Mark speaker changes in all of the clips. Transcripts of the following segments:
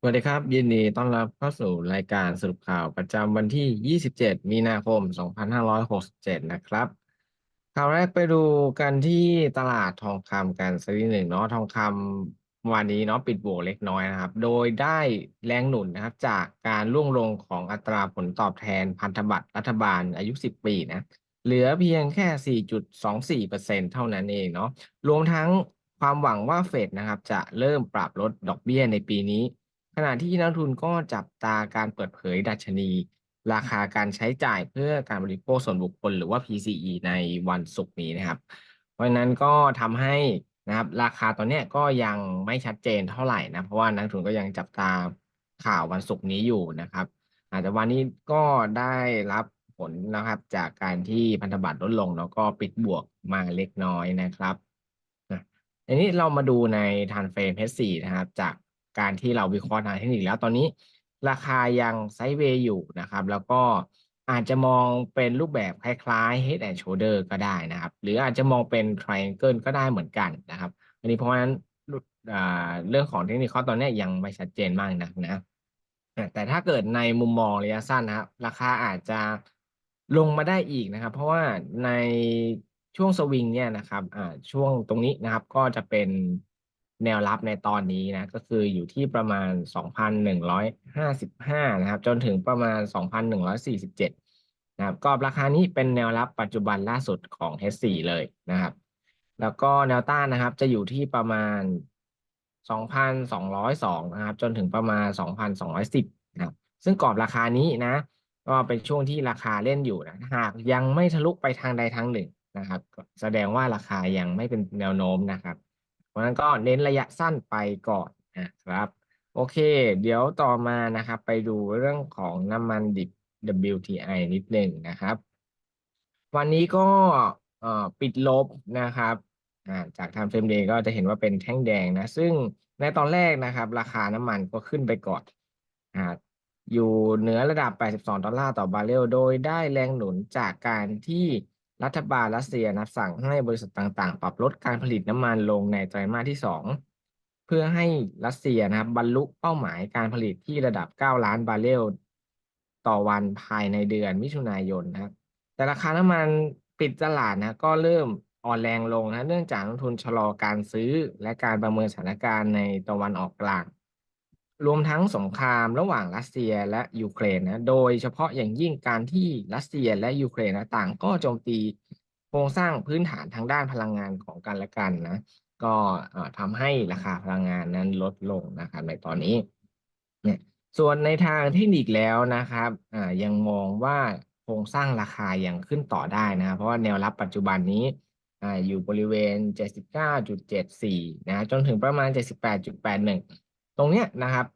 Speaker 1: สวัสดีครับ ยินดีต้อนรับเข้าสู่รายการสรุปข่าวประจำวันที่ 27 มีนาคม 2567 นะครับ ข่าวแรกไปดูกันที่ตลาดทองคำกันสักนิดหนึ่งเนาะทองคำวันนี้เนาะปิดบวกเล็กน้อยนะครับ โดยได้แรงหนุนนะครับ จากการร่วงลงของอัตราผลตอบแทนพันธบัตรรัฐบาลอายุ 10 ปีนะ เหลือเพียงแค่ 4.24%เท่านั้นเองเนาะรวมทั้งความหวังว่าเฟดนะครับ จะเริ่มปรับลดดอกเบี้ยในปีนี้ ขณะที่นักทุนก็จับตาการเปิดเผยดัชนี ราคาการใช้จ่ายเพื่อการบริโภคส่วนบุคคลหรือว่า PCE ในวันศุกร์นี้นะครับ เพราะฉะนั้นก็ทำให้นะครับราคาตอนนี้ก็ยังไม่ชัดเจนเท่าไหร่นะเพราะว่านักทุนก็ยังจับตาข่าววันศุกร์นี้อยู่นะครับ อาจจะวันนี้ก็ได้รับผลนะครับจากการที่พันธบัตรลดลงแล้วก็ปิดบวกมาเล็กน้อยนะครับอันนี้เรามาดูในทันเฟรม H4 นะครับ จาก การที่เราวิเคราะห์ทางเทคนิคแล้วตอนนี้ ราคายังไซด์เวย์อยู่นะครับ แล้วก็อาจจะมองเป็นรูปแบบคล้ายๆ Head and Shoulder ก็ได้นะครับ หรืออาจจะมองเป็น Triangle ก็ได้เหมือนกันนะครับ อันนี้เพราะฉะนั้นเรื่องของเทคนิคตอนนี้ยังไม่ชัดเจนมากนักนะแต่ถ้าเกิดในมุมมองระยะสั้นนะครับ ราคาอาจจะลงมาได้อีกนะครับ เพราะว่าในช่วงสวิงเนี่ยนะครับอ่าช่วงตรงนี้นะครับก็จะเป็น แนวรับในตอนนี้นะก็คืออยู่ที่ประมาณ 2,155 นะครับ จนถึงประมาณ 2,147 นะครับกรอบราคานี้เป็นแนวรับปัจจุบันล่าสุดของ H4 เลยนะครับ แล้วก็แนวต้านนะครับจะอยู่ที่ประมาณ 2,202 นะครับ จนถึงประมาณ 2,210 นะครับ ซึ่งกรอบราคานี้นะ ก็เป็นช่วงที่ราคาเล่นอยู่นะหากยังไม่ทะลุไปทางใดทางหนึ่งนะครับ แสดงว่าราคายังไม่เป็นแนวโน้มนะครับ ราะนั้นก็เน้นระยะสั้นไปก่อนนะครับ โอเค เดี๋ยวต่อมานะครับ ไปดูเรื่องของน้ำมันดิบ WTI นิดหนึ่งนะครับ วันนี้ก็ปิดลบนะครับจากทำเฟรมเดย์ก็จะเห็นว่าเป็นแท่งแดงนะ ซึ่งในตอนแรกนะครับ ราคาน้ำมันก็ขึ้นไปก่อนอยู่เหนือระดับ 82 ดอลลาร์ต่อบาร์เรล โดยได้แรงหนุนจากการที่ รัฐบาลรัสเซียนะสั่งให้บริษัทต่างๆ ปรับลดการผลิตน้ำมันลงในไตรมาสที่ 2 เพื่อให้รัสเซียนะครับบรรลุเป้าหมายการผลิตที่ระดับ 9 ล้านบาร์เรลต่อวันภายในเดือนมิถุนายนนะครับ แต่ราคาน้ำมันปิดตลาดนะก็เริ่มอ่อนแรงลงนะเนื่องจากนักทุนชะลอการซื้อและการประเมินสถานการณ์ในตะวันออกกลาง รวมทั้งสงครามระหว่างรัสเซียและยูเครนนะโดยเฉพาะอย่างยิ่งการที่รัสเซียและยูเครนนะต่างก็โจมตีโครงสร้างพื้นฐานทางด้านพลังงานของกันและกันนะก็ทำให้ราคาพลังงานนั้นลดลงนะครับในตอนนี้เนี่ยส่วนในทางเทคนิคแล้วนะครับยังมองว่าโครงสร้างราคายังขึ้นต่อได้นะเพราะว่าแนวรับปัจจุบันนี้อยู่บริเวณ 79.74นะจนถึงประมาณ 78.81 ตรงเนี้ยนะครับ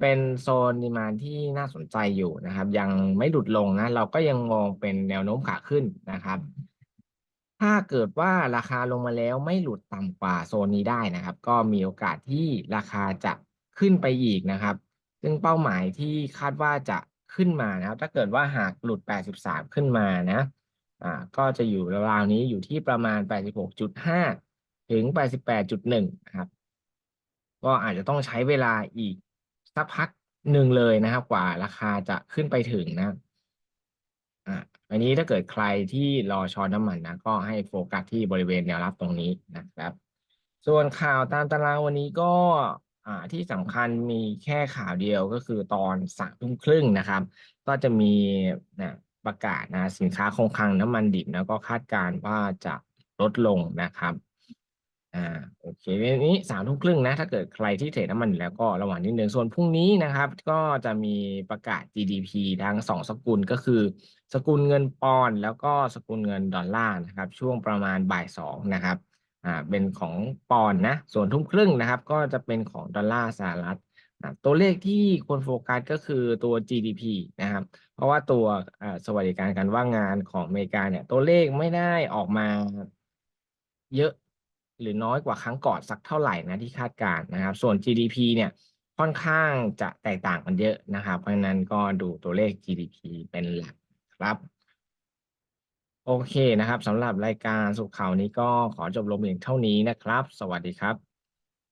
Speaker 1: เป็นโซนดีมานที่น่าสนใจอยู่นะครับ ยังไม่หลุดลงนะ เราก็ยังมองเป็นแนวโน้มขาขึ้นนะครับ ถ้าเกิดว่าราคาลงมาแล้วไม่หลุดต่ำกว่าโซนนี้ได้นะครับ ก็มีโอกาสที่ราคาจะขึ้นไปอีกนะครับ ซึ่งเป้าหมายที่คาดว่าจะขึ้นมานะครับ ถ้าเกิดว่าหากหลุด 83 ขึ้นมานะอ่าก็จะอยู่ราวๆนี้อยู่ที่ประมาณ 86.5 ถึง 88.1 นะครับ ก็อาจจะต้องใช้เวลาอีกสักพักหนึ่งเลยนะครับ กว่าราคาจะขึ้นไปถึงนะอ่าอันนี้ถ้าเกิดใครที่รอช้อนน้ำมันนะ ก็ให้โฟกัสที่บริเวณแนวรับตรงนี้นะครับ ส่วนข่าวตามตารางวันนี้ก็อ่าที่สำคัญมีแค่ข่าวเดียวก็คือตอนสามทุ่มครึ่งนะครับ ก็จะมีนะประกาศนะสินค้าคงคลังน้ำมันดิบนะก็คาดการณ์ว่าจะลดลงนะครับอ่า เคนนี้สามทุ่มครึ่งนะ ถ้าเกิดใครที่เทรดน้ำมันแล้วก็ระหว่างนิดนึงส่วนพรุ่งนี้นะครับ ก็จะมีประกาศ GDP ทั้งสองสกุลก็คือ สกุลเงินปอนด์แล้วก็สกุลเงินดอลลาร์นะครับ ช่วงประมาณบ่ายสองนะครับอ่าเป็นของปอนด์นะ ส่วนทุ่มครึ่งนะครับ ก็จะเป็นของดอลลาร์สหรัฐตัวเลขที่คนโฟกัสก็คือตัว GDP นะครับ เพราะว่าตัวสวัสดิการการว่างงานของอเมริกาเนี่ย ตัวเลขไม่ได้ออกมาเยอะ หรือน้อยกว่าครั้งก่อนสักเท่าไหร่นะที่คาดการณ์นะครับ ส่วน GDP เนี่ยค่อนข้างจะแตกต่างกันเยอะนะครับ เพราะฉะนั้นก็ดูตัวเลข GDP เป็นหลักครับโอเคนะครับสำหรับรายการสุขข่าวนี้ก็ขอจบลงเพียงเท่านี้นะครับ สวัสดีครับ